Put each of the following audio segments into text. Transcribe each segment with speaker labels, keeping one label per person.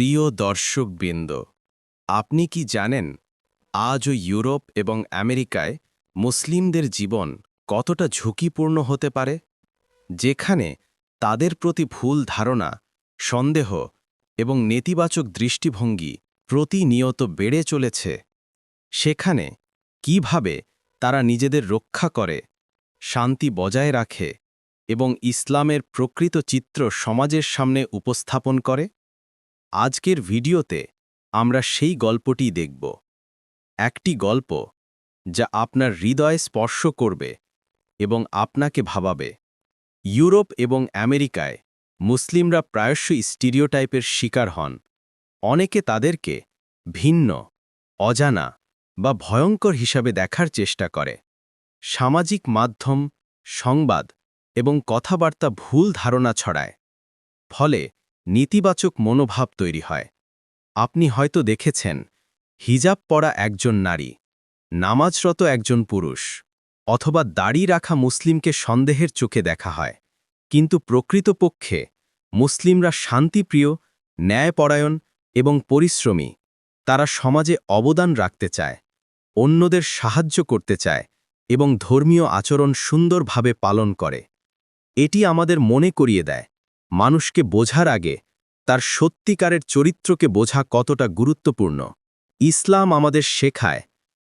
Speaker 1: প্রিয় দর্শকবৃন্দ, আপনি কি জানেন আজও ইউরোপ এবং আমেরিকায় মুসলিমদের জীবন কতটা ঝুঁকিপূর্ণ হতে পারে? যেখানে তাদের প্রতি ভুল ধারণা, সন্দেহ এবং নেতিবাচক দৃষ্টিভঙ্গি প্রতিনিয়ত বেড়ে চলেছে। সেখানে কীভাবে তারা নিজেদের রক্ষা করে, শান্তি বজায় রাখে এবং ইসলামের প্রকৃত চিত্র সমাজের সামনে উপস্থাপন করে? আজকের ভিডিওতে আমরা সেই গল্পটি দেখব। একটি গল্প যা আপনার হৃদয় স্পর্শ করবে এবং আপনাকে ভাবাবে। ইউরোপ এবং আমেরিকায় মুসলিমরা প্রায়শই স্টিরিওটাইপের শিকার হন। অনেকে তাদেরকে ভিন্ন, অজানা বা ভয়ঙ্কর হিসাবে দেখার চেষ্টা করে। সামাজিক মাধ্যম, সংবাদ এবং কথাবার্তা ভুল ধারণা ছড়ায়। ফলে নেতিবাচক মনোভাব তৈরি হয়। আপনি হয়তো দেখেছেন, হিজাব পরা একজন নারী, নামাজরত একজন পুরুষ, অথবা দাড়ি রাখা মুসলিমকে সন্দেহের চোখে দেখা হয়, কিন্তু প্রকৃতপক্ষে মুসলিমরা শান্তিপ্রিয়, ন্যায়পরায়ণ এবং পরিশ্রমী। তারা সমাজে অবদান রাখতে চায়, অন্যদের সাহায্য করতে চায় এবং ধর্মীয় আচরণ সুন্দরভাবে পালন করে। এটি আমাদের মনে করিয়ে দেয়। মানুষকে বোঝার আগে তার সত্যিকারের চরিত্রকে বোঝা কতটা গুরুত্বপূর্ণ। ইসলাম আমাদের শেখায়,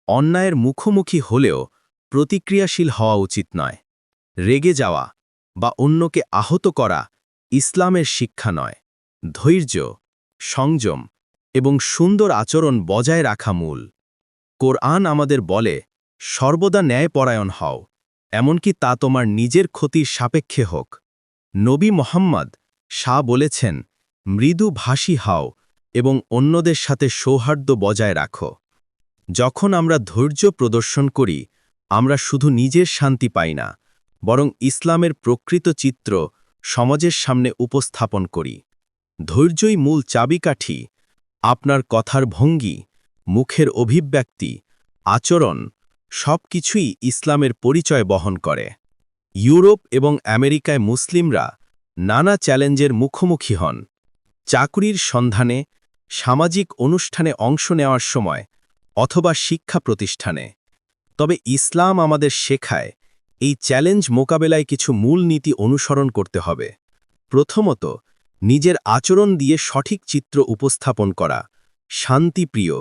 Speaker 1: অন্যায়ের মুখোমুখি হলেও প্রতিক্রিয়াশীল হওয়া উচিত নয়। রেগে যাওয়া বা অন্যকে আহত করা ইসলামের শিক্ষা নয়। ধৈর্য, সংযম এবং সুন্দর আচরণ বজায় রাখা মূল। কোরআন আমাদের বলে, সর্বদা ন্যায়পরায়ণ হও, এমনকি তা তোমার নিজের ক্ষতির সাপেক্ষে হোক। নবী মোহাম্মদ শাহ বলেছেন, মৃদু ভাষী হাও এবং অন্যদের সাথে সৌহার্দ্য বজায় রাখো। যখন আমরা ধৈর্য প্রদর্শন করি, আমরা শুধু নিজের শান্তি পাই না, বরং ইসলামের প্রকৃত চিত্র সমাজের সামনে উপস্থাপন করি। ধৈর্যই মূল চাবিকাঠি, আপনার কথার ভঙ্গি, মুখের অভিব্যক্তি, আচরণ সব কিছুই ইসলামের পরিচয় বহন করে। ইউরোপ এবং আমেরিকায় মুসলিমরা নানা চ্যালেঞ্জের মুখোমুখি হন। চাকরির সন্ধানে, সামাজিক অনুষ্ঠানে অংশ নেওয়ার সময় অথবা শিক্ষা প্রতিষ্ঠানে। তবে ইসলাম আমাদের শেখায়, এই চ্যালেঞ্জ মোকাবেলায় কিছু মূল নীতি অনুসরণ করতে হবে। প্রথমত, নিজের আচরণ দিয়ে সঠিক চিত্র উপস্থাপন করা, শান্তিপ্রিয়,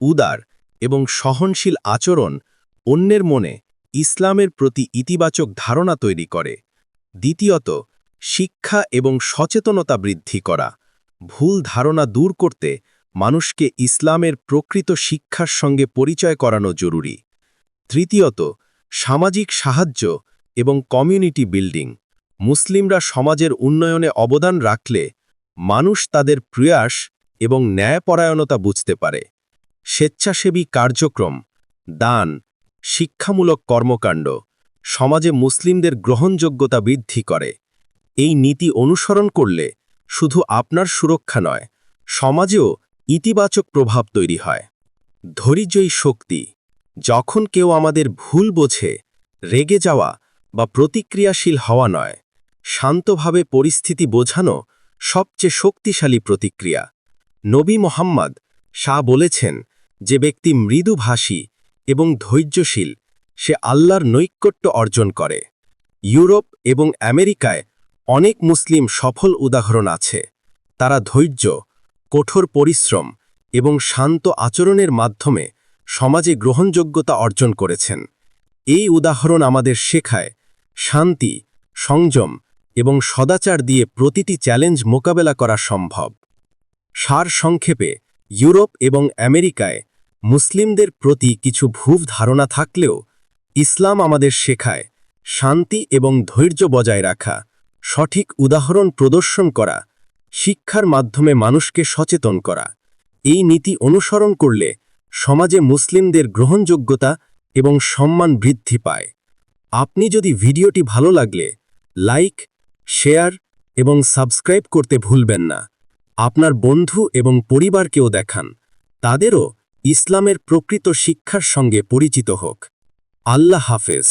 Speaker 1: উদার এবং সহনশীল আচরণ অন্যের মনে ইসলামের প্রতি ইতিবাচক ধারণা তৈরি করে। দ্বিতীয়ত, শিক্ষা এবং সচেতনতা বৃদ্ধি করা। ভুল ধারণা দূর করতে মানুষকে ইসলামের প্রকৃত শিক্ষার সঙ্গে পরিচয় করানো জরুরি। তৃতীয়ত, সামাজিক সাহায্য এবং কমিউনিটি বিল্ডিং। মুসলিমরা সমাজের উন্নয়নে অবদান রাখলে মানুষ তাদের প্রয়াস এবং ন্যায়পরায়ণতা বুঝতে পারে। স্বেচ্ছাসেবী কার্যক্রম, দান শিক্ষামূলক কর্মকাণ্ড। সমাজে মুসলিমদের গ্রহণযোগ্যতা বৃদ্ধি করে। এই নীতি অনুসরণ করলে শুধু আপনার সুরক্ষা নয়, সমাজেও ইতিবাচক প্রভাব তৈরি হয়। ধৈর্যই শক্তি। যখন কেউ আমাদের ভুল বোঝে, রেগে যাওয়া বা প্রতিক্রিয়াশীল হওয়া নয়, শান্তভাবে পরিস্থিতি বোঝানো সবচেয়ে শক্তিশালী প্রতিক্রিয়া। নবী মোহাম্মদ শাহ বলেছেন যে ব্যক্তি মৃদুভাষী এবং ধৈর্যশীল, সে আল্লাহর নৈকট্য অর্জন করে। ইউরোপ এবং আমেরিকায় অনেক মুসলিম সফল উদাহরণ আছে। তারা ধৈর্য, কঠোর পরিশ্রম এবং শান্ত আচরণের মাধ্যমে সমাজে গ্রহণযোগ্যতা অর্জন করেছেন। এই উদাহরণ আমাদের শেখায় শান্তি, সংযম এবং সদাচার দিয়ে প্রতিটি চ্যালেঞ্জ মোকাবেলা করা সম্ভব। সার সংক্ষেপে ইউরোপ এবং আমেরিকায় মুসলিমদের প্রতি কিছু ভুভ ধারণা থাকলেও ইসলাম আমাদের শেখায়, শান্তি এবং ধৈর্য বজায় রাখা, সঠিক উদাহরণ প্রদর্শন করা, শিক্ষার মাধ্যমে মানুষকে সচেতন করা। এই নীতি অনুসরণ করলে সমাজে মুসলিমদের গ্রহণযোগ্যতা এবং সম্মান বৃদ্ধি পায়। আপনি যদি ভিডিওটি ভালো লাগলে লাইক, শেয়ার এবং সাবস্ক্রাইব করতে ভুলবেন না। আপনার বন্ধু এবং পরিবারকেও দেখান। তাদেরও ইসলামের প্রকৃত শিক্ষার সঙ্গে পরিচিত হোক। আল্লাহ হাফেজ।